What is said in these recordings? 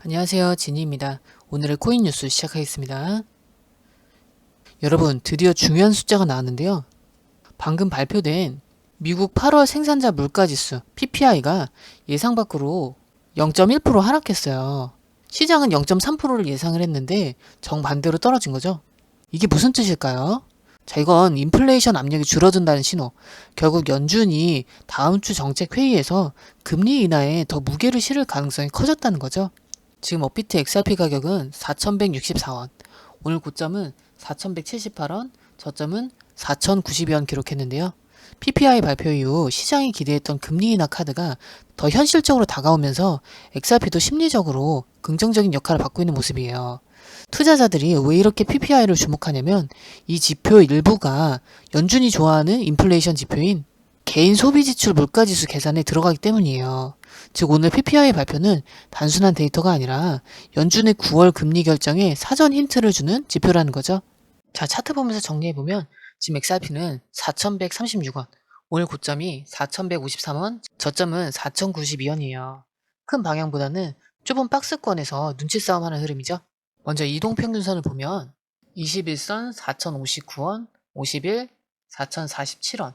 안녕하세요. 지니입니다. 오늘의 코인 뉴스 시작하겠습니다. 여러분, 드디어 중요한 숫자가 나왔는데요. 방금 발표된 미국 8월 생산자 물가지수 PPI가 예상 밖으로 0.1% 하락했어요. 시장은 0.3%를 예상을 했는데 정반대로 떨어진 거죠. 이게 무슨 뜻일까요? 자, 이건 인플레이션 압력이 줄어든다는 신호. 결국 연준이 다음 주 정책 회의에서 금리 인하에 더 무게를 실을 가능성이 커졌다는 거죠. 지금 업비트 XRP 가격은 4,164원, 오늘 고점은 4,178원, 저점은 4,090원 기록했는데요. PPI 발표 이후 시장이 기대했던 금리 인하 카드가 더 현실적으로 다가오면서 XRP도 심리적으로 긍정적인 역할을 받고 있는 모습이에요. 투자자들이 왜 이렇게 PPI를 주목하냐면 이 지표 일부가 연준이 좋아하는 인플레이션 지표인 개인 소비 지출 물가 지수 계산에 들어가기 때문이에요. 즉 오늘 PPI 발표는 단순한 데이터가 아니라 연준의 9월 금리 결정에 사전 힌트를 주는 지표라는 거죠. 자, 차트 보면서 정리해 보면 지금 XRP는 4,136원, 오늘 고점이 4,153원, 저점은 4,092원이에요. 큰 방향보다는 좁은 박스권에서 눈치 싸움하는 흐름이죠. 먼저 이동평균선을 보면 21선 4,059원, 50일 4,047원,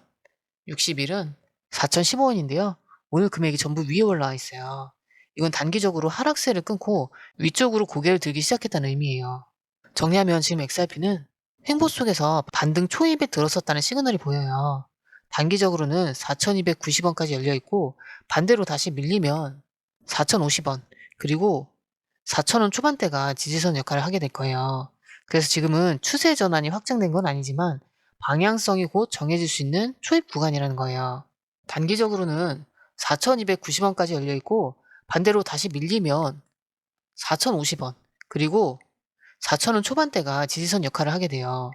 60일은 4,015원인데요. 오늘 금액이 전부 위에 올라와 있어요. 이건 단기적으로 하락세를 끊고 위쪽으로 고개를 들기 시작했다는 의미예요. 정리하면 지금 XRP는 횡보 속에서 반등 초입에 들어섰다는 시그널이 보여요. 단기적으로는 4,290원까지 열려 있고 반대로 다시 밀리면 4,050원 그리고 4,000원 초반대가 지지선 역할을 하게 될 거예요. 그래서 지금은 추세 전환이 확정된 건 아니지만 방향성이 곧 정해질 수 있는 초입 구간이라는 거예요. 단기적으로는 4,290원까지 열려 있고 반대로 다시 밀리면 4,050원 그리고 4,000원 초반대가 지지선 역할을 하게 돼요.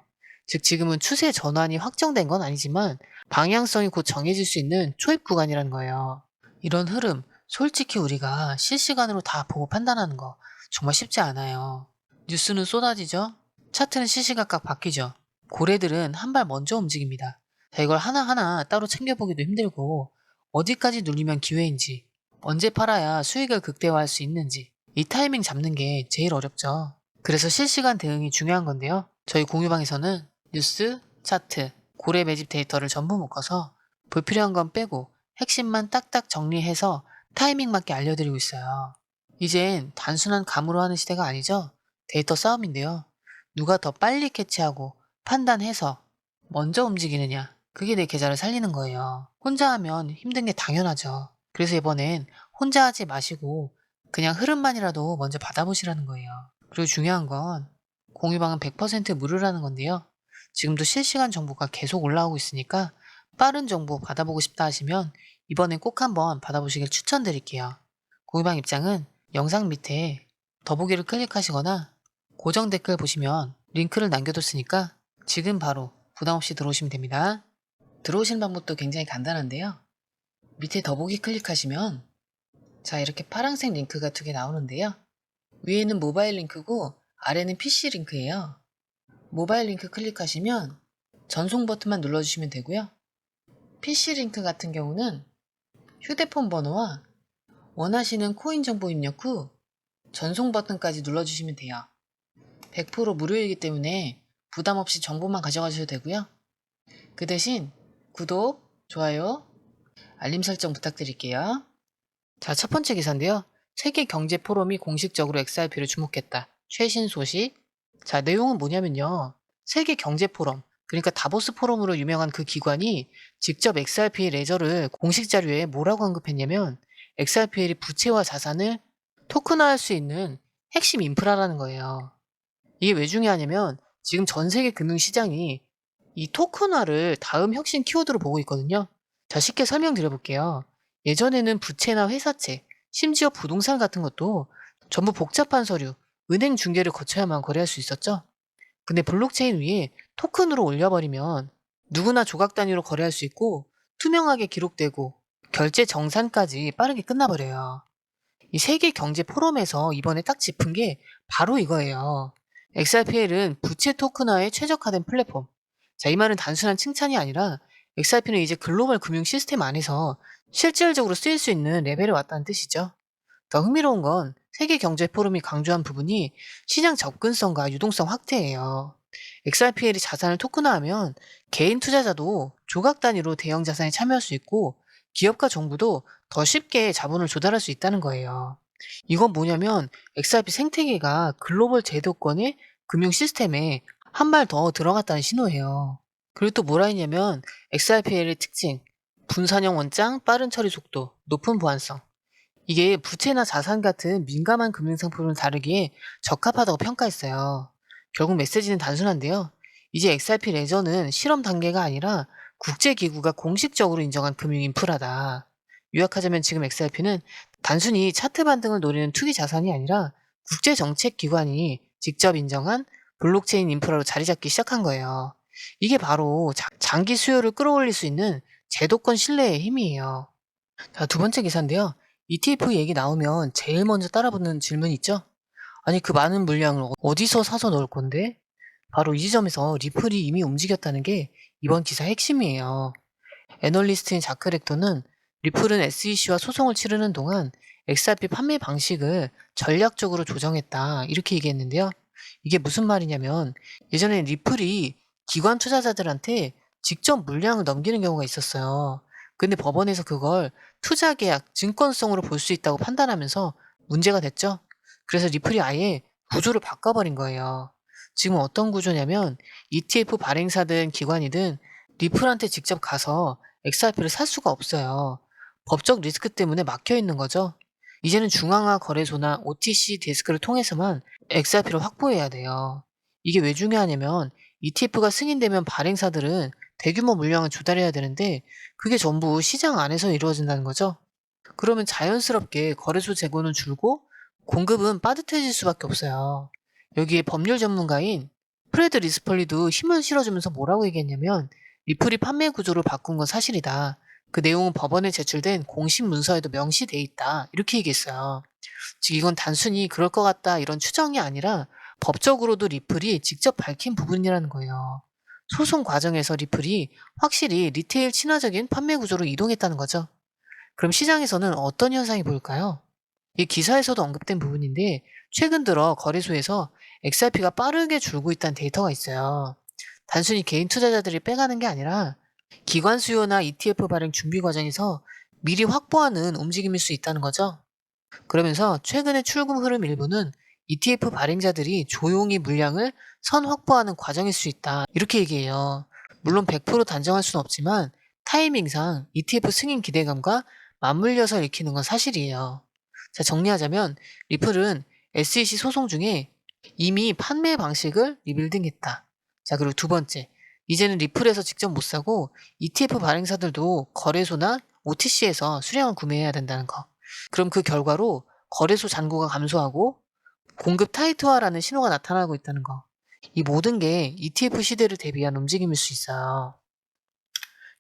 즉 지금은 추세 전환이 확정된 건 아니지만 방향성이 곧 정해질 수 있는 초입 구간이라는 거예요. 이런 흐름 솔직히 우리가 실시간으로 다 보고 판단하는 거 정말 쉽지 않아요. 뉴스는 쏟아지죠? 차트는 시시각각 바뀌죠? 고래들은 한 발 먼저 움직입니다. 자, 이걸 하나하나 따로 챙겨보기도 힘들고 어디까지 눌리면 기회인지 언제 팔아야 수익을 극대화할 수 있는지 이 타이밍 잡는 게 제일 어렵죠. 그래서 실시간 대응이 중요한 건데요. 저희 공유방에서는 뉴스, 차트, 고래 매집 데이터를 전부 묶어서 불필요한 건 빼고 핵심만 딱딱 정리해서 타이밍 맞게 알려드리고 있어요. 이젠 단순한 감으로 하는 시대가 아니죠. 데이터 싸움인데요. 누가 더 빨리 캐치하고 판단해서 먼저 움직이느냐. 그게 내 계좌를 살리는 거예요. 혼자 하면 힘든 게 당연하죠. 그래서 이번엔 혼자 하지 마시고 그냥 흐름만이라도 먼저 받아보시라는 거예요. 그리고 중요한 건 공유방은 100% 무료라는 건데요. 지금도 실시간 정보가 계속 올라오고 있으니까 빠른 정보 받아보고 싶다 하시면 이번엔 꼭 한번 받아보시길 추천드릴게요. 공유방 입장은 영상 밑에 더보기를 클릭하시거나 고정 댓글 보시면 링크를 남겨뒀으니까 지금 바로 부담 없이 들어오시면 됩니다. 들어오시는 방법도 굉장히 간단한데요. 밑에 더보기 클릭하시면 자 이렇게 파란색 링크가 두 개 나오는데요. 위에는 모바일 링크고 아래는 PC 링크예요. 모바일 링크 클릭하시면 전송 버튼만 눌러주시면 되고요. PC 링크 같은 경우는 휴대폰 번호와 원하시는 코인 정보 입력 후 전송 버튼까지 눌러주시면 돼요. 100% 무료이기 때문에 부담 없이 정보만 가져가셔도 되고요. 그 대신 구독, 좋아요, 알림 설정 부탁드릴게요. 자, 첫 번째 기사인데요. 세계 경제 포럼이 공식적으로 XRP를 주목했다. 최신 소식. 자, 내용은 뭐냐면요. 세계 경제 포럼, 그러니까 다보스 포럼으로 유명한 그 기관이 직접 XRP 레저를 공식 자료에 뭐라고 언급했냐면 XRPL이 부채와 자산을 토큰화할 수 있는 핵심 인프라라는 거예요. 이게 왜 중요하냐면 지금 전 세계 금융 시장이 이 토큰화를 다음 혁신 키워드로 보고 있거든요. 자, 쉽게 설명드려 볼게요. 예전에는 부채나 회사채, 심지어 부동산 같은 것도 전부 복잡한 서류, 은행 중개를 거쳐야만 거래할 수 있었죠. 근데 블록체인 위에 토큰으로 올려버리면 누구나 조각 단위로 거래할 수 있고 투명하게 기록되고 결제 정산까지 빠르게 끝나버려요. 이 세계 경제 포럼에서 이번에 딱 짚은 게 바로 이거예요. XRPL은 부채 토큰화에 최적화된 플랫폼. 자, 이 말은 단순한 칭찬이 아니라 XRP는 이제 글로벌 금융 시스템 안에서 실질적으로 쓰일 수 있는 레벨에 왔다는 뜻이죠. 더 흥미로운 건 세계 경제 포럼이 강조한 부분이 시장 접근성과 유동성 확대예요. XRPL이 자산을 토큰화하면 개인 투자자도 조각 단위로 대형 자산에 참여할 수 있고 기업과 정부도 더 쉽게 자본을 조달할 수 있다는 거예요. 이건 뭐냐면 XRP 생태계가 글로벌 제도권의 금융 시스템에 한 발 더 들어갔다는 신호예요. 그리고 또 뭐라 했냐면 XRPL의 특징, 분산형 원장, 빠른 처리 속도, 높은 보안성. 이게 부채나 자산 같은 민감한 금융 상품을 다루기에 적합하다고 평가했어요. 결국 메시지는 단순한데요. 이제 XRP 레저는 실험 단계가 아니라 국제기구가 공식적으로 인정한 금융 인프라다. 요약하자면 지금 XRP는 단순히 차트 반등을 노리는 투기 자산이 아니라 국제정책기관이 직접 인정한 블록체인 인프라로 자리 잡기 시작한 거예요. 이게 바로 자- 장기 수요를 끌어올릴 수 있는 제도권 신뢰의 힘이에요. 자, 두 번째 기사인데요. ETF 얘기 나오면 제일 먼저 따라붙는 질문 있죠? 아니, 그 많은 물량을 어디서 사서 넣을 건데? 바로 이 지점에서 리플이 이미 움직였다는 게 이번 기사 핵심이에요. 애널리스트인 자크 렉터는 리플은 SEC와 소송을 치르는 동안 XRP 판매 방식을 전략적으로 조정했다. 이렇게 얘기했는데요. 이게 무슨 말이냐면 예전에 리플이 기관 투자자들한테 직접 물량을 넘기는 경우가 있었어요. 근데 법원에서 그걸 투자 계약, 증권성으로 볼 수 있다고 판단하면서 문제가 됐죠. 그래서 리플이 아예 구조를 바꿔버린 거예요. 지금 어떤 구조냐면 ETF 발행사든 기관이든 리플한테 직접 가서 XRP를 살 수가 없어요. 법적 리스크 때문에 막혀 있는 거죠. 이제는 중앙화 거래소나 OTC 데스크를 통해서만 XRP를 확보해야 돼요. 이게 왜 중요하냐면 ETF가 승인되면 발행사들은 대규모 물량을 조달해야 되는데 그게 전부 시장 안에서 이루어진다는 거죠. 그러면 자연스럽게 거래소 재고는 줄고 공급은 빠듯해질 수밖에 없어요. 여기에 법률 전문가인 프레드 리스펄리도 힘을 실어주면서 뭐라고 얘기했냐면 리플이 판매 구조를 바꾼 건 사실이다. 그 내용은 법원에 제출된 공식 문서에도 명시돼 있다. 이렇게 얘기했어요. 즉 이건 단순히 그럴 것 같다 이런 추정이 아니라 법적으로도 리플이 직접 밝힌 부분이라는 거예요. 소송 과정에서 리플이 확실히 리테일 친화적인 판매 구조로 이동했다는 거죠. 그럼 시장에서는 어떤 현상이 보일까요? 이 기사에서도 언급된 부분인데 최근 들어 거래소에서 XRP가 빠르게 줄고 있다는 데이터가 있어요. 단순히 개인 투자자들이 빼가는 게 아니라 기관 수요나 ETF 발행 준비 과정에서 미리 확보하는 움직임일 수 있다는 거죠. 그러면서 최근의 출금 흐름 일부는 ETF 발행자들이 조용히 물량을 선 확보하는 과정일 수 있다. 이렇게 얘기해요. 물론 100% 단정할 수는 없지만 타이밍상 ETF 승인 기대감과 맞물려서 읽히는 건 사실이에요. 자, 정리하자면 리플은 SEC 소송 중에 이미 판매 방식을 리빌딩했다. 자, 그리고 두 번째. 이제는 리플에서 직접 못 사고 ETF 발행사들도 거래소나 OTC에서 수량을 구매해야 된다는 거. 그럼 그 결과로 거래소 잔고가 감소하고 공급 타이트화라는 신호가 나타나고 있다는 거. 이 모든 게 ETF 시대를 대비한 움직임일 수 있어요.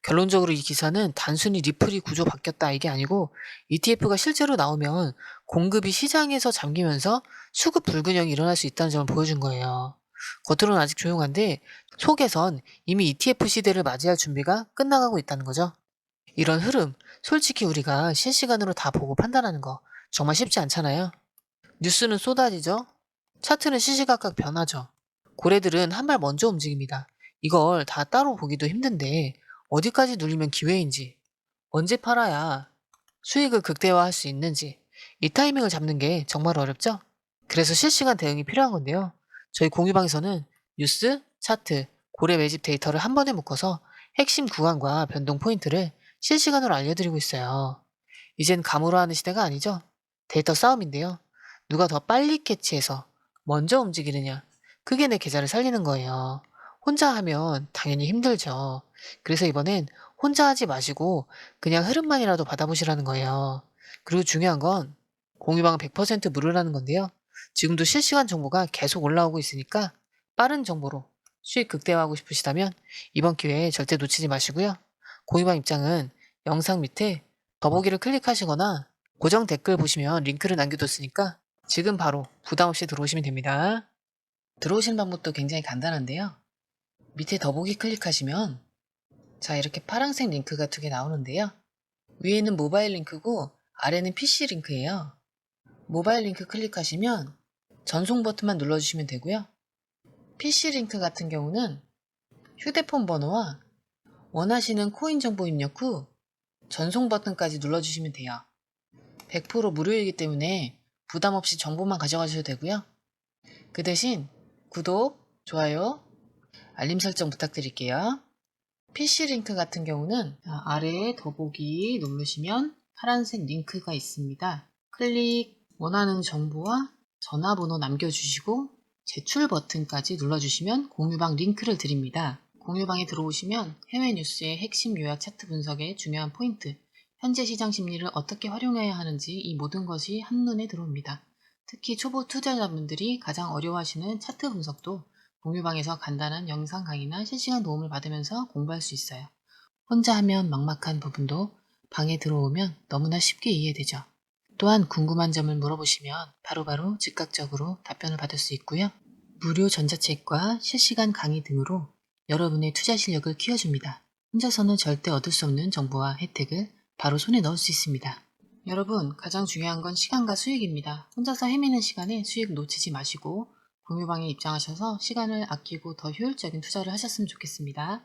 결론적으로 이 기사는 단순히 리플이 구조 바뀌었다 이게 아니고 ETF가 실제로 나오면 공급이 시장에서 잠기면서 수급 불균형이 일어날 수 있다는 점을 보여준 거예요. 겉으로는 아직 조용한데 속에선 이미 ETF 시대를 맞이할 준비가 끝나가고 있다는 거죠. 이런 흐름, 솔직히 우리가 실시간으로 다 보고 판단하는 거 정말 쉽지 않잖아요. 뉴스는 쏟아지죠? 차트는 시시각각 변하죠. 고래들은 한 발 먼저 움직입니다. 이걸 다 따로 보기도 힘든데 어디까지 눌리면 기회인지, 언제 팔아야 수익을 극대화할 수 있는지 이 타이밍을 잡는 게 정말 어렵죠? 그래서 실시간 대응이 필요한 건데요. 저희 공유방에서는 뉴스, 차트, 고래 매집 데이터를 한 번에 묶어서 핵심 구간과 변동 포인트를 실시간으로 알려드리고 있어요. 이젠 감으로 하는 시대가 아니죠. 데이터 싸움인데요. 누가 더 빨리 캐치해서 먼저 움직이느냐. 그게 내 계좌를 살리는 거예요. 혼자 하면 당연히 힘들죠. 그래서 이번엔 혼자 하지 마시고 그냥 흐름만이라도 받아보시라는 거예요. 그리고 중요한 건 공유방은 100% 무료라는 건데요. 지금도 실시간 정보가 계속 올라오고 있으니까 빠른 정보로 수익 극대화하고 싶으시다면 이번 기회에 절대 놓치지 마시고요. 공유방 입장은 영상 밑에 더보기를 클릭하시거나 고정 댓글 보시면 링크를 남겨뒀으니까 지금 바로 부담 없이 들어오시면 됩니다. 들어오시는 방법도 굉장히 간단한데요. 밑에 더보기 클릭하시면 자 이렇게 파란색 링크가 두 개 나오는데요. 위에는 모바일 링크고 아래는 PC 링크예요. 모바일 링크 클릭하시면 전송 버튼만 눌러주시면 되고요. PC 링크 같은 경우는 휴대폰 번호와 원하시는 코인 정보 입력 후 전송 버튼까지 눌러주시면 돼요. 100% 무료이기 때문에 부담 없이 정보만 가져가셔도 되고요. 그 대신 구독, 좋아요, 알림 설정 부탁드릴게요. PC 링크 같은 경우는 아래에 더보기 누르시면 파란색 링크가 있습니다. 클릭, 원하는 정보와 전화번호 남겨주시고 제출 버튼까지 눌러주시면 공유방 링크를 드립니다. 공유방에 들어오시면 해외 뉴스의 핵심 요약 차트 분석의 중요한 포인트, 현재 시장 심리를 어떻게 활용해야 하는지 이 모든 것이 한눈에 들어옵니다. 특히 초보 투자자분들이 가장 어려워하시는 차트 분석도 공유방에서 간단한 영상 강의나 실시간 도움을 받으면서 공부할 수 있어요. 혼자 하면 막막한 부분도 방에 들어오면 너무나 쉽게 이해되죠. 또한 궁금한 점을 물어보시면 바로 바로 즉각적으로 답변을 받을 수 있고요. 무료 전자책과 실시간 강의 등으로 여러분의 투자 실력을 키워줍니다. 혼자서는 절대 얻을 수 없는 정보와 혜택을 바로 손에 넣을 수 있습니다. 여러분, 가장 중요한 건 시간과 수익입니다. 혼자서 헤매는 시간에 수익 놓치지 마시고 공유방에 입장하셔서 시간을 아끼고 더 효율적인 투자를 하셨으면 좋겠습니다.